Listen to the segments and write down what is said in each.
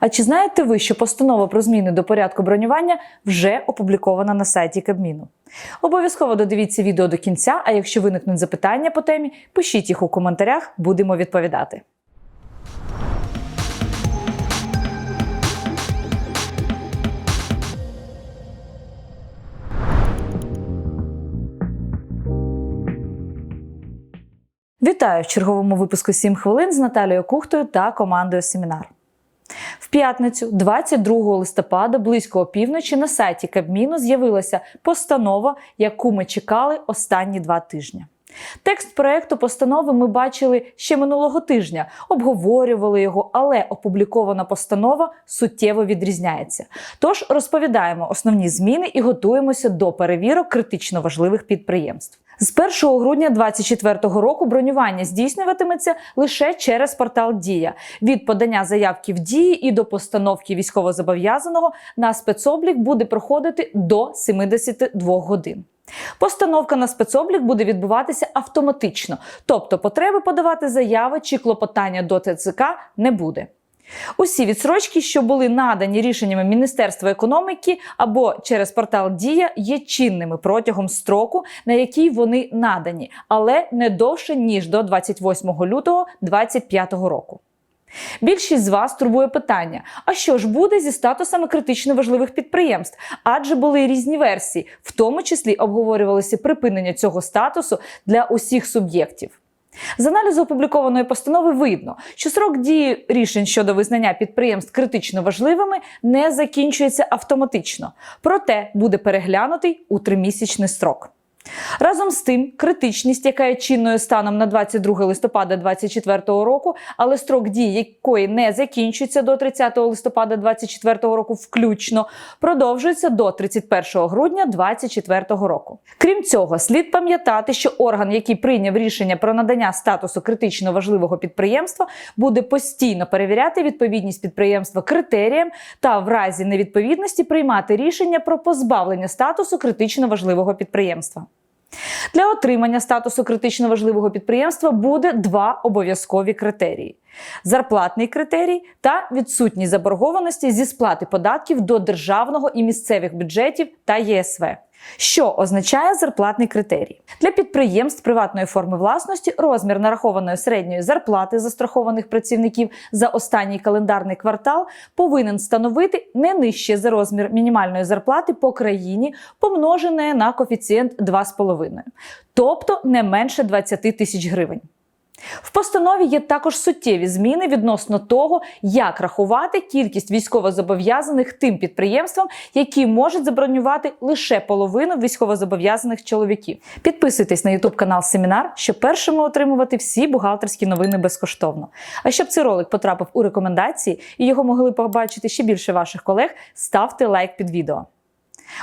А чи знаєте ви, що постанова про зміни до порядку бронювання вже опублікована на сайті Кабміну? Обов'язково додивіться відео до кінця, а якщо виникнуть запитання по темі, пишіть їх у коментарях, будемо відповідати. Вітаю в черговому випуску «7 хвилин з Наталією Кухтою та командою Семінар. П'ятницю, 22 листопада, близько опівночі, на сайті Кабміну з'явилася постанова, яку ми чекали останні два тижні. Текст проекту постанови ми бачили ще минулого тижня, обговорювали його, але опублікована постанова суттєво відрізняється. Тож розповідаємо основні зміни і готуємося до перевірок критично важливих підприємств. З 1 грудня 2024 року бронювання здійснюватиметься лише через портал Дія від подання заявки в дії і до постановки військовозобов'язаного на спецоблік буде проходити до 72 годин. Постановка на спецоблік буде відбуватися автоматично, тобто потреби подавати заяви чи клопотання до ТЦК не буде. Усі відсрочки, що були надані рішеннями Міністерства економіки або через портал Дія, є чинними протягом строку, на який вони надані, але не довше ніж до 28 лютого 2025 року. Більшість з вас турбує питання: а що ж буде зі статусами критично важливих підприємств? Адже були різні версії, в тому числі обговорювалося припинення цього статусу для усіх суб'єктів. З аналізу опублікованої постанови видно, що срок дії рішень щодо визнання підприємств критично важливими не закінчується автоматично, проте буде переглянутий у тримісячний строк. Разом з тим, критичність, яка є чинною станом на 22 листопада 2024 року, але строк дії якої не закінчується до 30 листопада 2024 року, включно продовжується до 31 грудня 2024 року. Крім цього, слід пам'ятати, що орган, який прийняв рішення про надання статусу критично важливого підприємства, буде постійно перевіряти відповідність підприємства критеріям та в разі невідповідності приймати рішення про позбавлення статусу критично важливого підприємства. Для отримання статусу критично важливого підприємства буде два обов'язкові критерії: зарплатний критерій та відсутність заборгованості зі сплати податків до державного і місцевих бюджетів та ЄСВ. Що означає зарплатний критерій? Для підприємств приватної форми власності розмір нарахованої середньої зарплати застрахованих працівників за останній календарний квартал повинен становити не нижче за розмір мінімальної зарплати по країні, помножене на коефіцієнт 2,5, тобто не менше 20 тисяч гривень. В постанові є також суттєві зміни відносно того, як рахувати кількість військовозобов'язаних тим підприємствам, які можуть забронювати лише половину військовозобов'язаних чоловіків. Підписуйтесь на YouTube канал Семінар, щоб першими отримувати всі бухгалтерські новини безкоштовно. А щоб цей ролик потрапив у рекомендації і його могли побачити ще більше ваших колег, ставте лайк під відео.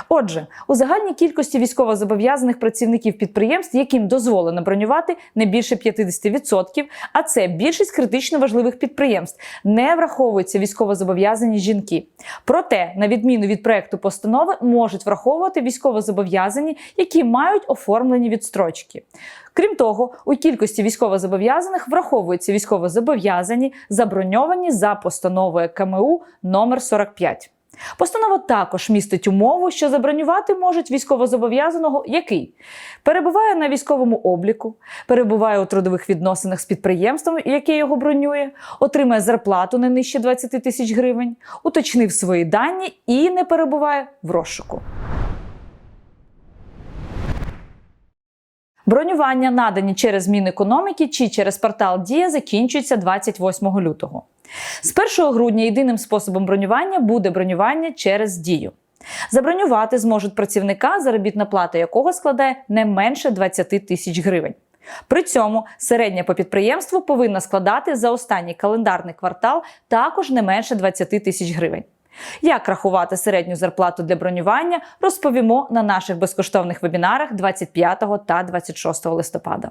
Отже, у загальній кількості військовозобов'язаних працівників підприємств, яким дозволено бронювати не більше 50%, а це більшість критично важливих підприємств, не враховуються військовозобов'язані жінки. Проте, на відміну від проекту постанови, можуть враховувати військовозобов'язані, які мають оформлені відстрочки. Крім того, у кількості військовозобов'язаних враховуються військовозобов'язані, заброньовані за постановою КМУ номер 45. Постанова також містить умову, що забронювати можуть військовозобов'язаного, який перебуває на військовому обліку, перебуває у трудових відносинах з підприємством, яке його бронює, отримає зарплату не нижче 20 тисяч гривень, уточнив свої дані і не перебуває в розшуку. Бронювання, надані через Мінекономіки чи через портал Дія, закінчується 28 лютого. З 1 грудня єдиним способом бронювання буде бронювання через дію. Забронювати зможуть працівника, заробітна плата якого складає не менше 20 тисяч гривень. При цьому середня по підприємству повинна складати за останній календарний квартал також не менше 20 тисяч гривень. Як рахувати середню зарплату для бронювання, розповімо на наших безкоштовних вебінарах 25 та 26 листопада.